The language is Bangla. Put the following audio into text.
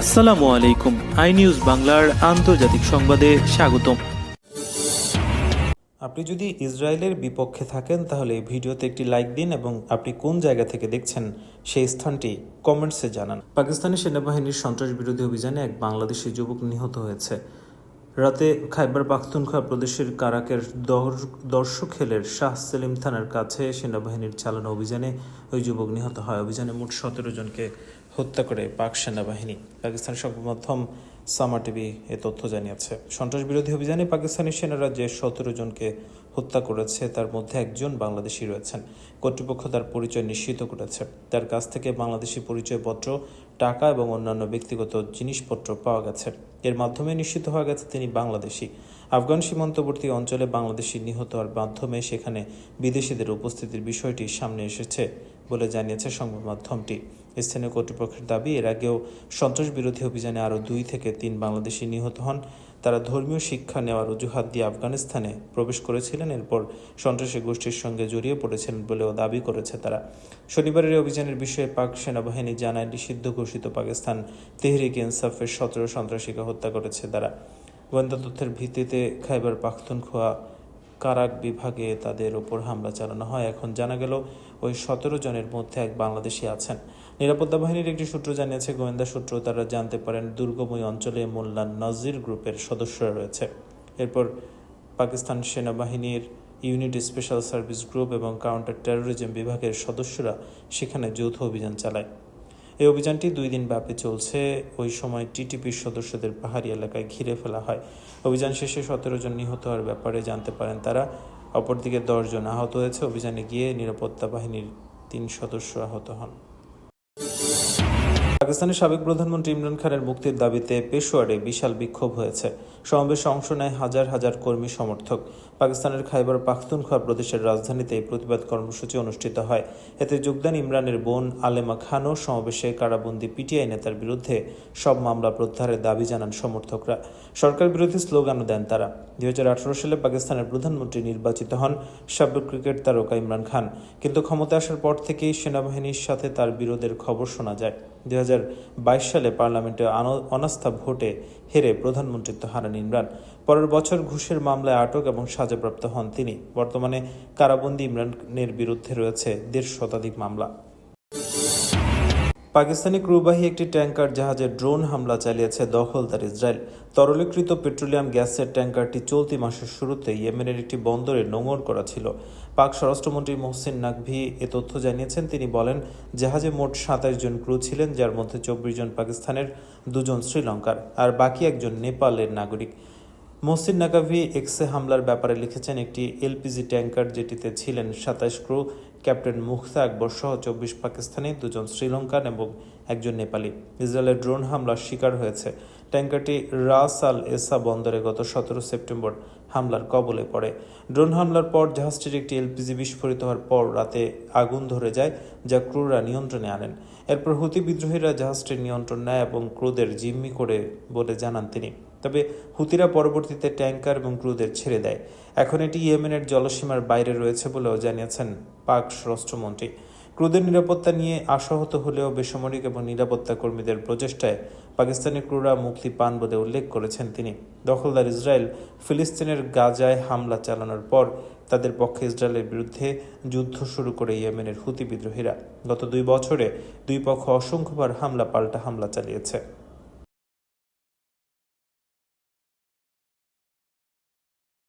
আসসালামু আলাইকুম। আই নিউজ বাংলার আন্তর্জাতিক সংবাদে স্বাগতম। আপনি যদি ইসরায়েলের বিপক্ষে থাকেন, তাহলে ভিডিওতে একটি লাইক দিন এবং আপনি কোন জায়গা থেকে দেখছেন সেই স্থানটি কমেন্টসে জানান। পাকিস্তানি সেনাবাহিনীর সন্ত্রাস বিরোধী অভিযানে এক বাংলাদেশি যুবক নিহত হয়েছে। রাতে খাইবার পাখতুনখোয়া প্রদেশের কারাকের দর- দর্শখেলের শাহ সেলিম থানার কাছে সেনাবাহিনীর চালানো অভিযানে ওই যুবক নিহত হয়। অভিযানে মোট সতেরো জনকে হত্যা করে পাক সেনাবাহিনী। পাকিস্তান সংবাদ মাধ্যম সামা টিভি এ তথ্য জানিয়েছে। সন্ত্রাস বিরোধী অভিযানে পাকিস্তানি সেনারা যে সতেরো জনকে হত্যা করেছে। তার মধ্যে একজন বাংলাদেশি রয়েছেন। কর্তৃপক্ষ তার পরিচয় নিশ্চিত করেছে। তার কাছ থেকে বাংলাদেশি পরিচয়পত্র, টাকা এবং অন্যান্য ব্যক্তিগত জিনিসপত্র পাওয়া গেছে। এর মাধ্যমে নিশ্চিত হওয়া গেছে তিনি বাংলাদেশি। আফগান সীমান্তবর্তী অঞ্চলে বাংলাদেশি নিহত হওয়ার মাধ্যমে সেখানে বিদেশিদের উপস্থিতির বিষয়টি সামনে এসেছে বলে জানিয়েছে সংবাদ মাধ্যমটি। স্থানীয় কর্তৃপক্ষের দাবি, এর আগেও সন্ত্রাস বিরোধী অভিযানে আরও দুই থেকে তিন বাংলাদেশি নিহত হন। তারা ধর্মীয় শিক্ষা নেওয়ার অজুহাত দিয়ে আফগানিস্তানে প্রবেশ করেছিলেন। এরপর সন্ত্রাসী গোষ্ঠীর সঙ্গে জড়িয়ে পড়েছিলেন বলেও দাবি করেছে তারা। শনিবারের অভিযানের বিষয়ে পাক সেনাবাহিনী জানায়, নিষিদ্ধ ঘোষিত পাকিস্তান তেহরিক ইনসাফের সতেরো সন্ত্রাসীকে হত্যা করেছে তারা। গোয়েন্দা তথ্যের ভিত্তিতে খাইবার পাখতুনখোয়া কারাক বিভাগে তাদের ওপর হামলা চালানো হয়। এখন জানা গেল, ওই সতেরো জনের মধ্যে এক বাংলাদেশি আছেন। নিরাপত্তা বাহিনীর একটি সূত্র জানিয়েছে, গোয়েন্দা সূত্র, তারা জানতে পারেন দুর্গময় অঞ্চলে মোল্লা নজির গ্রুপের সদস্যরা রয়েছে। এরপর পাকিস্তান সেনাবাহিনীর ইউনিট স্পেশাল সার্ভিস গ্রুপ এবং কাউন্টার টেরোরিজম বিভাগের সদস্যরা সেখানে যৌথ অভিযান চালায়। এই অভিযানটি দুই দিন ব্যাপী চলছে। ওই সময় টিটিপির সদস্যদের পাহাড়ি এলাকায় ঘিরে ফেলা হয়। অভিযান শেষে সতেরো জন নিহত হওয়ার ব্যাপারে জানতে পারেন তারা। অপরদিকে দশজন আহত হয়েছে। অভিযানে গিয়ে নিরাপত্তা বাহিনীর তিন সদস্য আহত হন। পাকিস্তানের সাবেক প্রধানমন্ত্রী ইমরান খানের মুক্তির দাবিতে পেশোয়ারে বিশাল বিক্ষোভ হয়েছে। সমাবেশে অংশ নেয় হাজার হাজার কর্মী সমর্থক। পাকিস্তানের খাইবার পাখতুনখোয়া প্রদেশের রাজধানীতে এই প্রতিবাদ কর্মসূচি অনুষ্ঠিত হয়। এতে যোগদান ইমরানের বোন আলেমা খানও সমাবেশে কারাবন্দি পিটিআই নেতার বিরুদ্ধে সব মামলা প্রত্যাহারের দাবি জানান সমর্থকরা। সরকার বিরোধী স্লোগানও দেন তারা। দুই হাজার আঠারো সালে পাকিস্তানের প্রধানমন্ত্রী নির্বাচিত হন সাবেক ক্রিকেট তারকা ইমরান খান। কিন্তু ক্ষমতা আসার পর থেকেই সেনাবাহিনীর সাথে তার বিরোধের খবর শোনা যায়। দুই হাজার বাইশ সালে পার্লামেন্টে অনাস্থা ভোটে হেরে প্রধানমন্ত্রিত্ব হারান ইমরান। পরের বছর ঘুষের মামলায় আটক এবং সাজাপ্রাপ্ত হন তিনি। বর্তমানে কারাবন্দি ইমরানের বিরুদ্ধে রয়েছে দেড় শতাধিক মামলা। পাকিস্তানি ক্রুবাহী একটি ট্যাঙ্কার জাহাজে ড্রোন হামলা চালিয়েছে দখলদার ইসরায়েল। তরলীকৃত পেট্রোলিয়াম গ্যাসের ট্যাঙ্কারটি চলতি মাসের শুরুতে ইয়েমেনের একটি বন্দরে নোঙর করা ছিল। পাক স্বরাষ্ট্রমন্ত্রী মোহসিন নাকভি এ তথ্য জানিয়েছেন। তিনি বলেন, জাহাজে মোট সাতাশ জন ক্রু ছিলেন, যার মধ্যে চব্বিশ জন পাকিস্তানের, দুজন শ্রীলঙ্কার, আর বাকি একজন নেপালের নাগরিক। মহসিন নাকাভি এক্সে হামলার ব্যাপারে লিখেছেন, একটি এলপিজি ট্যাঙ্কার যেটিতে ছিলেন সাতাশ ক্রু ক্যাপ্টেন মুখতা আকবর সহ চব্বিশ পাকিস্তানি, দুজন শ্রীলঙ্কান এবং একজন নেপালি। ইসরায়েলের ড্রোন হামলার শিকার হয়েছে। ট্যাঙ্কারটি রাস আল এসা বন্দরে গত সতেরো সেপ্টেম্বর হামলার কবলে পড়ে। ড্রোন হামলার পর জাহাজটির একটি এলপিজি বিস্ফোরিত হওয়ার পর রাতে আগুন ধরে যায়, যা ক্রুরা নিয়ন্ত্রণে আনেন। এরপর হুতি বিদ্রোহীরা জাহাজটির নিয়ন্ত্রণ নেয় এবং ক্রুদের জিম্মি করে বলে জানান তিনি। তবে হুতিরা পরবর্তীতে ট্যাঙ্কার এবং ক্রুদের ছেড়ে দেয়। এখন এটি ইয়েমেনের জলসীমার বাইরে রয়েছে বলেও জানিয়েছেন পাক স্বরাষ্ট্রমন্ত্রী। ক্রুদের নিরাপত্তা নিয়ে আশাহত হলেও বেসামরিক এবং নিরাপত্তা কর্মীদের প্রচেষ্টায় পাকিস্তানি ক্রুরা মুক্তি পান বলে উল্লেখ করেছেন তিনি। দখলদার ইসরায়েল ফিলিস্তিনের গাজায় হামলা চালানোর পর তাদের পক্ষে ইসরায়েলের বিরুদ্ধে যুদ্ধ শুরু করে ইয়েমেনের হুতি বিদ্রোহীরা। গত দুই বছরে দুই পক্ষ অসংখ্যবার হামলা পাল্টা হামলা চালিয়েছে।